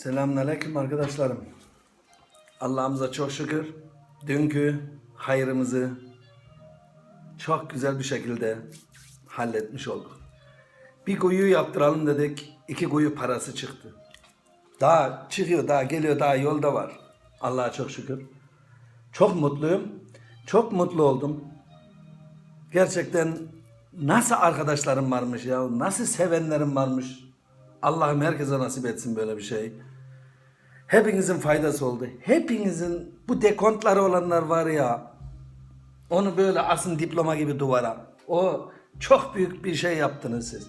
Selamünaleyküm arkadaşlarım. Allah'ımıza çok şükür. Dünkü hayrımızı çok güzel bir şekilde halletmiş olduk. Bir kuyu yaptıralım dedik. iki kuyu parası çıktı. Daha çıkıyor, daha geliyor, daha yolda var. Allah'a çok şükür. Çok mutluyum. Çok mutlu oldum. Gerçekten nasıl arkadaşlarım varmış ya, nasıl sevenlerim varmış. Allah'ım herkese nasip etsin böyle bir şey. Hepinizin faydası oldu. Hepinizin bu dekontları olanlar var ya. Onu böyle asın diploma gibi duvara. O çok büyük bir şey yaptınız siz.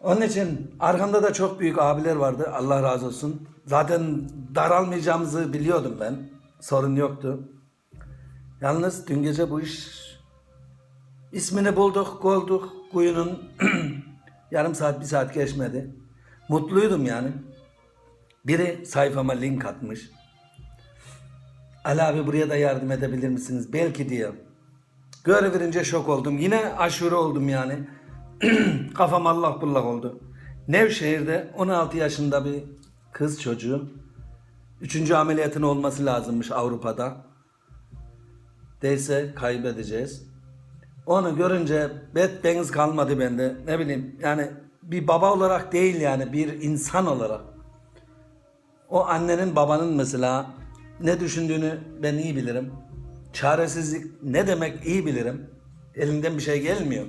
Onun için arkamda da çok büyük abiler vardı. Allah razı olsun. Zaten daralmayacağımızı biliyordum ben. Sorun yoktu. Yalnız dün gece bu iş ismini bulduk, koyduk. Kuyunun yarım saat, bir saat geçmedi. Mutluydum yani. Biri sayfama link atmış. Ali abi buraya da yardım edebilir misiniz? Belki diye. Göreverince şok oldum. Yine aşure oldum yani. Kafam Allah bullak oldu. Nevşehir'de 16 yaşında bir kız çocuğu. Üçüncü ameliyatın olması lazımmış Avrupa'da. Değilse kaybedeceğiz. Onu görünce bedbeniz kalmadı bende. Ne bileyim yani bir baba olarak değil yani bir insan olarak. O annenin babanın mesela ne düşündüğünü ben iyi bilirim. Çaresizlik ne demek iyi bilirim. Elinden bir şey gelmiyor.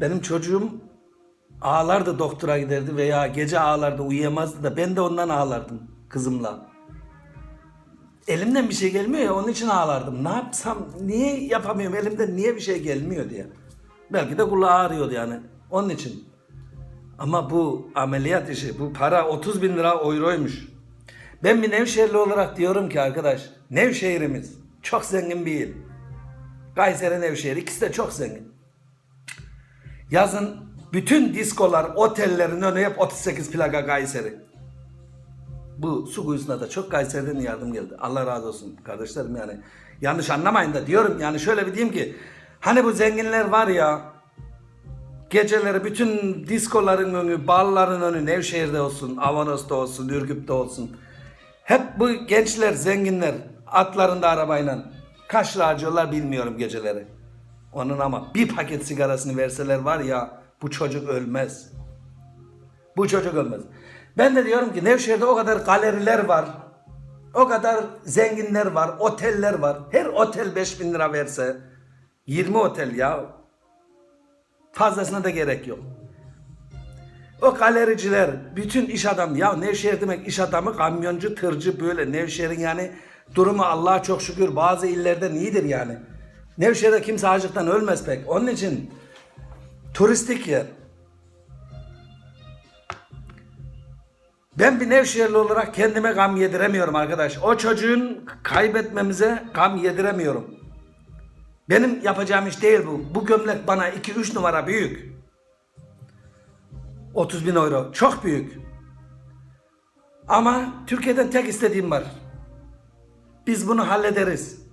Benim çocuğum ağlardı doktora giderdi veya gece ağlardı uyuyamazdı da ben de ondan ağlardım kızımla. Elimden bir şey gelmiyor ya onun için ağlardım. Ne yapsam niye yapamıyorum elimden niye bir şey gelmiyor diye. Belki de kulağı ağrıyordu yani onun için. Ama bu ameliyat işi, bu para 30 bin lira euroymuş. Ben bir Nevşehirli olarak diyorum ki arkadaş, Nevşehir'imiz çok zengin bir il. Kayseri Nevşehir ikisi de çok zengin. Yazın bütün diskolar, otellerin önü hep 38 plaka Kayseri. Bu su kuyusuna da çok Kayseri'den yardım geldi. Allah razı olsun kardeşlerim yani. Yanlış anlamayın da diyorum yani şöyle bir diyeyim ki hani bu zenginler var ya geceleri bütün diskoların önü, balların önü Nevşehir'de olsun, Avanos'ta olsun, Ürgüp'te olsun. Hep bu gençler, zenginler atlarında arabayla kaç harcıyorlar bilmiyorum geceleri. Onun ama bir paket sigarasını verseler var ya bu çocuk ölmez. Bu çocuk ölmez. Ben de diyorum ki Nevşehir'de o kadar galeriler var. O kadar zenginler var, oteller var. Her otel 5000 lira verse 20 otel ya. Fazlasına da gerek yok. O galericiler, bütün iş adam ya Nevşehir demek iş adamı, kamyoncu, tırcı böyle. Nevşehir'in yani durumu Allah'a çok şükür bazı illerde iyidir yani. Nevşehir'de kimse açlıktan ölmez pek. Onun için turistik yer. Ben bir Nevşehirli olarak kendime gam yediremiyorum arkadaş. O çocuğun kaybetmemize gam yediremiyorum. Benim yapacağım iş değil bu. Bu gömlek bana 2-3 numara büyük. 30 bin euro. Çok büyük. Ama Türkiye'den tek istediğim var. Biz bunu hallederiz.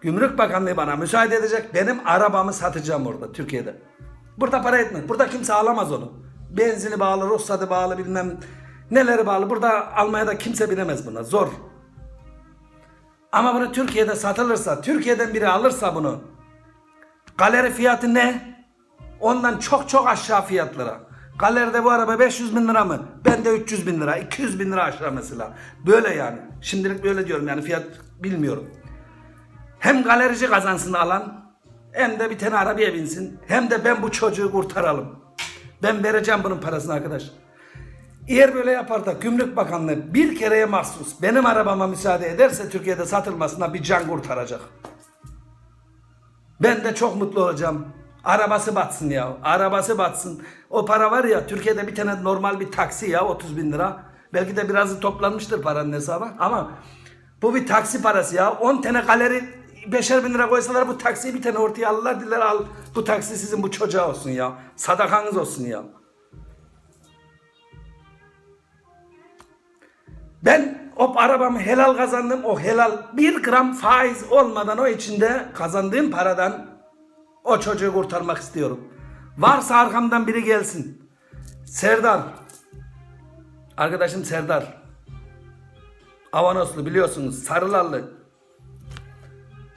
Gümrük Bakanlığı bana müsaade edecek. Benim arabamı satacağım orada Türkiye'de. Burada para etmez. Burada kimse alamaz onu. Benzini bağlı, ruhsatı bağlı bilmem neleri bağlı. Burada Almanya'da kimse binemez buna. Zor. Ama bunu Türkiye'de satılırsa, Türkiye'den biri alırsa bunu galeri fiyatı ne? Ondan çok çok aşağı fiyatlara. Galeride bu araba 500 bin lira mı? Ben de 300 bin lira, 200 bin lira aşağı mesela. Böyle yani. Şimdilik böyle diyorum yani fiyat bilmiyorum. Hem galerici kazansın alan hem de bir tane arabaya binsin. Hem de ben bu çocuğu kurtaralım. Ben vereceğim bunun parasını arkadaş. Eğer böyle yapar da Gümrük Bakanlığı bir kereye mahsus benim arabama müsaade ederse Türkiye'de satılmasına bir can kurtaracak. Ben de çok mutlu olacağım. Arabası batsın ya. Arabası batsın. O para var ya Türkiye'de bir tane normal bir taksi ya 30 bin lira. Belki de birazı toplanmıştır paranın hesabı. Ama bu bir taksi parası ya. 10 tane galeri 5'er bin lira koysalar bu taksiyi bir tane ortaya alırlar. Diler al bu taksi sizin bu çocuğa olsun ya. Sadakanız olsun ya. Ben o arabamı helal kazandım. O helal bir gram faiz olmadan o içinde kazandığım paradan o çocuğu kurtarmak istiyorum. Varsa arkamdan biri gelsin. Serdar Arkadaşım Serdar. Avanoslu biliyorsunuz. Sarılallı.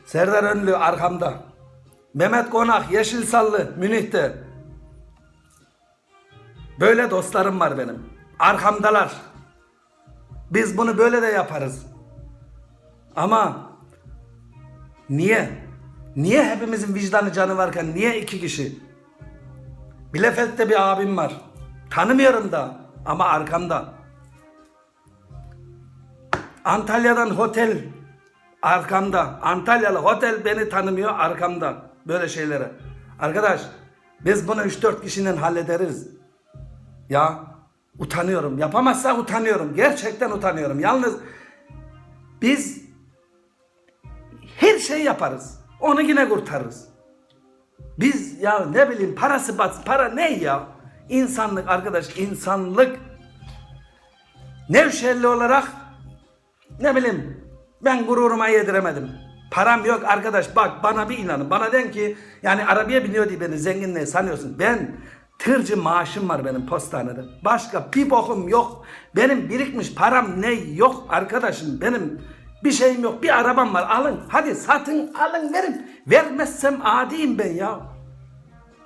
Serdar Önlü arkamda. Mehmet Konak Yeşilsallı Münih'te. Böyle dostlarım var benim. Arkamdalar. Biz bunu böyle de yaparız. Ama niye? Niye hepimizin vicdanı canı varken niye iki kişi? Bielefeld'de bir abim var. Tanımıyorum da ama arkamda. Antalya'dan otel arkamda. Antalyalı otel beni tanımıyor arkamda. Böyle şeylere. Arkadaş biz bunu 3-4 kişinin hallederiz. Ya utanıyorum. Yapamazsa utanıyorum. Gerçekten utanıyorum. Yalnız biz her şey yaparız. Onu yine kurtarırız. Biz ya ne bileyim parası bas para ne ya? İnsanlık arkadaş insanlık. Nevşehirli olarak ne bileyim ben gururuma yediremedim. Param yok arkadaş bak bana bir inanın. Bana den ki yani arabaya biniyor diye beni zenginliği sanıyorsun. Ben tırcı maaşım var benim postanede. Başka bir bokum yok. Benim birikmiş param ne yok arkadaşım. Benim bir şeyim yok. Bir arabam var alın. Hadi satın alın verin. Vermezsem adiyim ben ya.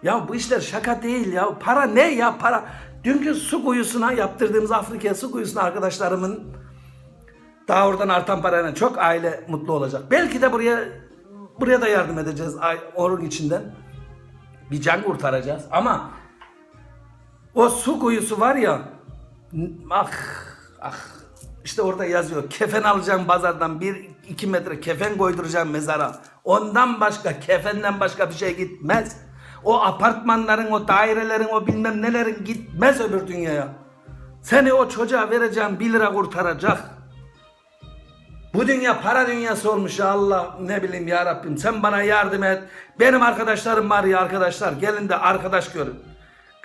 Ya bu işler şaka değil ya. Para ne ya para? Dünkü su kuyusuna yaptırdığımız Afrika'ya su kuyusuna arkadaşlarımın daha oradan artan parayla çok aile mutlu olacak. Belki de buraya buraya da yardım edeceğiz onun içinden. Bir can kurtaracağız ama o su kuyusu var ya ah ah işte orada yazıyor kefen alacağım pazardan bir iki metre kefen koyduracağım mezara. Ondan başka kefenden başka bir şey gitmez. O apartmanların o dairelerin o bilmem nelerin gitmez öbür dünyaya. Seni o çocuğa vereceğim 1 lira kurtaracak. Bu dünya para dünyası olmuş ya Allah ne bileyim ya Rabbim sen bana yardım et. Benim arkadaşlarım var ya arkadaşlar gelin de arkadaş görün.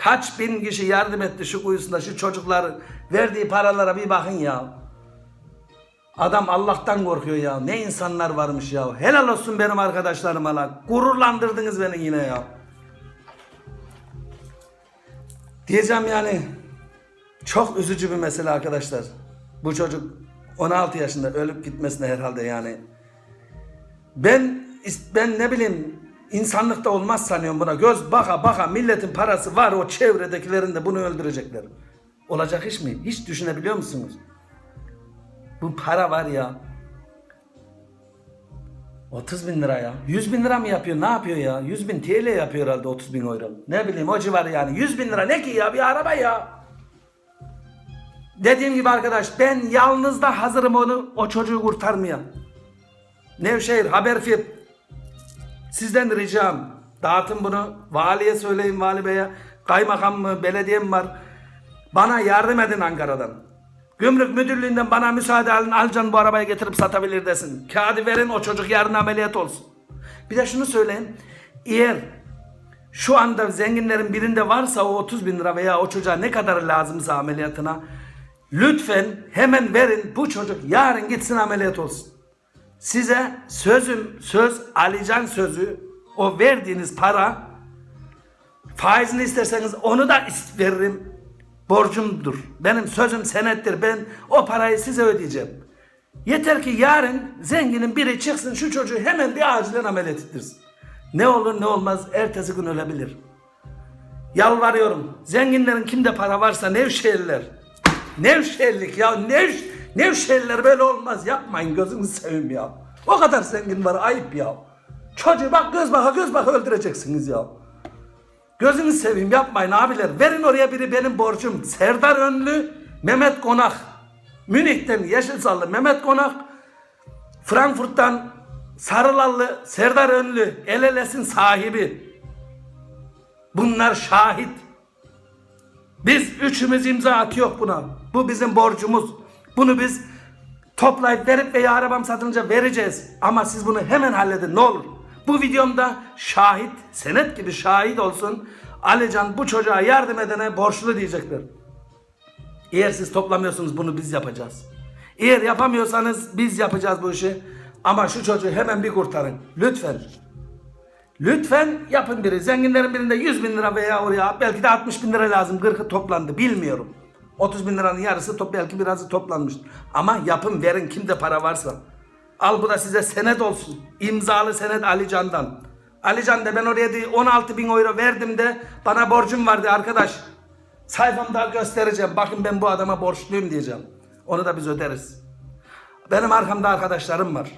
Kaç bin kişi yardım etti şu kuyusunda şu çocukların verdiği paralara bir bakın ya. Adam Allah'tan korkuyor ya. Ne insanlar varmış ya. Helal olsun benim arkadaşlarıma lan. Gururlandırdınız beni yine ya. Diyeceğim yani çok üzücü bir mesele arkadaşlar. Bu çocuk 16 yaşında ölüp gitmesine herhalde yani. Ben ben ne bileyim insanlıkta olmaz sanıyorum buna. Göz baka baka milletin parası var o çevredekilerin de bunu öldürecekler. Olacak iş mi? Hiç düşünebiliyor musunuz? Bu para var ya. 30 bin lira ya. 100 bin lira mı yapıyor? Ne yapıyor ya? 100 bin TL yapıyor herhalde 30 bin euro. Ne bileyim o civarı yani. 100 bin lira ne ki ya? Bir araba ya. Dediğim gibi arkadaş ben yalnız da hazırım onu o çocuğu kurtarmaya. Nevşehir Haberfil sizden ricam dağıtın bunu valiye söyleyin vali beye kaymakam mı belediye mi var bana yardım edin Ankara'dan. Gümrük müdürlüğünden bana müsaade alın Alcan bu arabayı getirip satabilir desin. Kağıdı verin o çocuk yarın ameliyat olsun. Bir de şunu söyleyin. Eğer şu anda zenginlerin birinde varsa o 30 bin lira veya o çocuğa ne kadar lazımsa ameliyatına lütfen hemen verin bu çocuk yarın gitsin ameliyat olsun. Size sözüm söz Alican sözü o verdiğiniz para faizini isterseniz onu da veririm. Borcumdur. Benim sözüm senettir. Ben o parayı size ödeyeceğim. Yeter ki yarın zenginin biri çıksın şu çocuğu hemen bir acilen ameliyat ettirsin. Ne olur ne olmaz ertesi gün ölebilir. Yalvarıyorum. Zenginlerin kimde para varsa Nevşehirliler. Nevşehirlik ya Nev, Nevşehirliler böyle olmaz. Yapmayın gözünü seveyim ya. O kadar zengin var ayıp ya. Çocuğu bak göz baka göz baka öldüreceksiniz ya. Gözünü seveyim yapmayın abiler. Verin oraya biri benim borcum. Serdar Önlü, Mehmet Konak. Münih'ten Yeşilsallı Mehmet Konak. Frankfurt'tan Sarılallı Serdar Önlü. El elesin sahibi. Bunlar şahit. Biz üçümüz imza atıyor buna. Bu bizim borcumuz. Bunu biz toplayıp verip veya arabam satılınca vereceğiz. Ama siz bunu hemen halledin ne olur. Bu videomda şahit, senet gibi şahit olsun. Alican bu çocuğa yardım edene borçlu diyecekler. Eğer siz toplamıyorsunuz bunu biz yapacağız. Eğer yapamıyorsanız biz yapacağız bu işi. Ama şu çocuğu hemen bir kurtarın. Lütfen. Lütfen yapın biri. Zenginlerin birinde 100 bin lira veya oraya belki de 60 bin lira lazım. 40'ı toplandı. Bilmiyorum. 30 bin liranın yarısı top belki birazı toplanmış. Ama yapın verin kimde para varsa. Al bu da size senet olsun. İmzalı senet Ali Can'dan. Ali Can de ben oraya de 16 bin euro verdim de bana borcum vardı arkadaş. Sayfamda göstereceğim. Bakın ben bu adama borçluyum diyeceğim. Onu da biz öderiz. Benim arkamda arkadaşlarım var.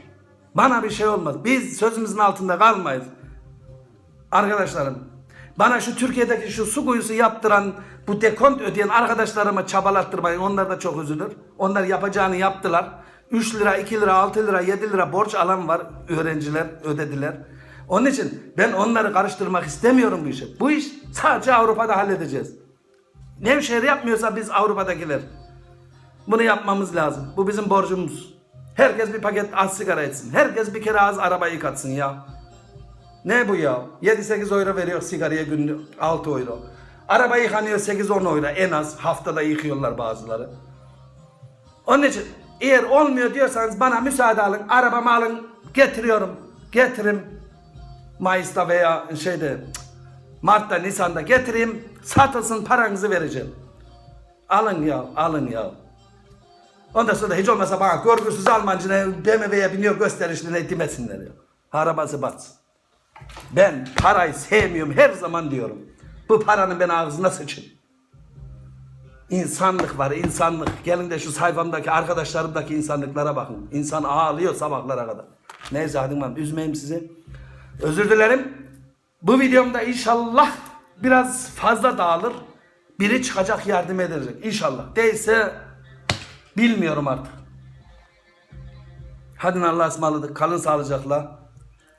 Bana bir şey olmaz. Biz sözümüzün altında kalmayız. Arkadaşlarım bana şu Türkiye'deki şu su kuyusu yaptıran bu dekont ödeyen arkadaşlarıma çabalattırmayın. Onlar da çok üzülür. Onlar yapacağını yaptılar. 3 lira, 2 lira, 6 lira, 7 lira borç alan var. Öğrenciler ödediler. Onun için ben onları karıştırmak istemiyorum bu işi. Bu iş sadece Avrupa'da halledeceğiz. Nevşehir yapmıyorsa biz Avrupa'dakiler. Bunu yapmamız lazım. Bu bizim borcumuz. Herkes bir paket az sigara etsin. Herkes bir kere az araba yıkatsın ya. Ne bu ya? 7-8 euro veriyor sigaraya günlük 6 euro. Araba yıkanıyor 8-10 euro en az. Haftada yıkıyorlar bazıları. Onun için eğer olmuyor diyorsanız bana müsaade alın. Arabamı alın. Getiriyorum. Getirin. Mayıs'ta veya şeyde Mart'ta Nisan'da getireyim. Satılsın paranızı vereceğim. Alın ya alın ya. Ondan sonra hiç olmasa bana görgüsüz Almancına BMW'ye biniyor gösterişline demesinler ya. Arabası batsın. Ben parayı sevmiyorum her zaman diyorum. Bu paranın ben ağzına sıçın. İnsanlık var insanlık. Gelin de şu sayfamdaki arkadaşlarımdaki insanlıklara bakın. İnsan ağlıyor sabahlara kadar. Neyse hadi ben üzmeyeyim sizi. Özür dilerim. Bu videomda inşallah biraz fazla dağılır. Biri çıkacak yardım edecek. İnşallah. Değilse bilmiyorum artık. Hadi Allah'a ısmarladık. Kalın sağlıcakla.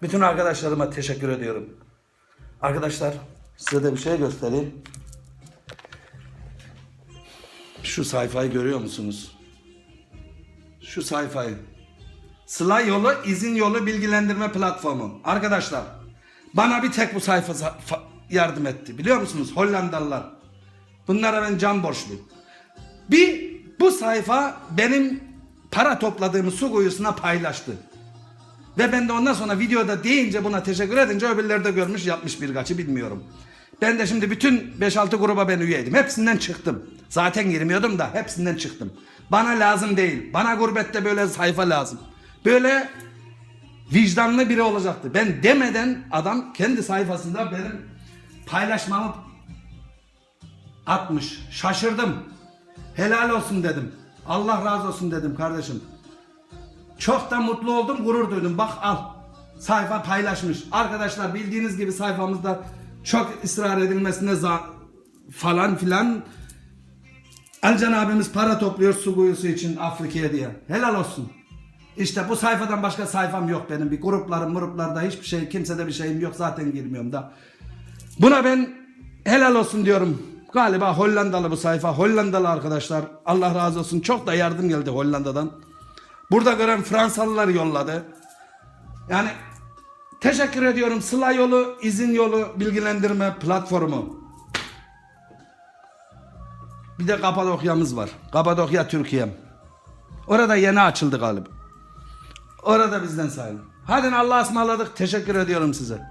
Bütün arkadaşlarıma teşekkür ediyorum. Arkadaşlar size de bir şey göstereyim. Şu sayfayı görüyor musunuz? Şu sayfayı. Sıla yolu, izin yolu bilgilendirme platformu. Arkadaşlar bana bir tek bu sayfa fa- yardım etti. Biliyor musunuz? Hollandalılar. Bunlara ben can borçluyum. Bir bu sayfa benim para topladığımı su kuyusuna paylaştı. Ve ben de ondan sonra videoda deyince buna teşekkür edince öbürleri de görmüş yapmış birkaçı bilmiyorum. Ben de şimdi bütün 5-6 gruba ben üyeydim. Hepsinden çıktım. Zaten girmiyordum da hepsinden çıktım. Bana lazım değil. Bana gurbette böyle sayfa lazım. Böyle vicdanlı biri olacaktı. Ben demeden adam kendi sayfasında benim paylaşmamı atmış. Şaşırdım. Helal olsun dedim. Allah razı olsun dedim kardeşim. Çok da mutlu oldum, gurur duydum. Bak al. Sayfa paylaşmış. Arkadaşlar bildiğiniz gibi sayfamızda çok ısrar edilmesine falan filan Alcan abimiz para topluyor su kuyusu için Afrika'ya diye. Helal olsun. İşte bu sayfadan başka sayfam yok benim. Bir gruplarım, gruplarda hiçbir şey, kimsede bir şeyim yok. Zaten girmiyorum da. Buna ben helal olsun diyorum. Galiba Hollandalı bu sayfa. Hollandalı arkadaşlar. Allah razı olsun. Çok da yardım geldi Hollanda'dan. Burada gören Fransalılar yolladı. Yani teşekkür ediyorum. Sıla yolu, izin yolu bilgilendirme platformu. Bir de Kapadokya'mız var. Kapadokya Türkiye. Orada yeni açıldı galiba. Orada bizden sayın. Hadi Allah'a ısmarladık. Teşekkür ediyorum size.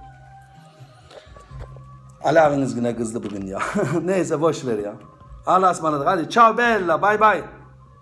Ali abiniz yine kızdı bugün ya. Neyse boş ver ya. Allah'a ısmarladık. Hadi ciao bella. Bay bay.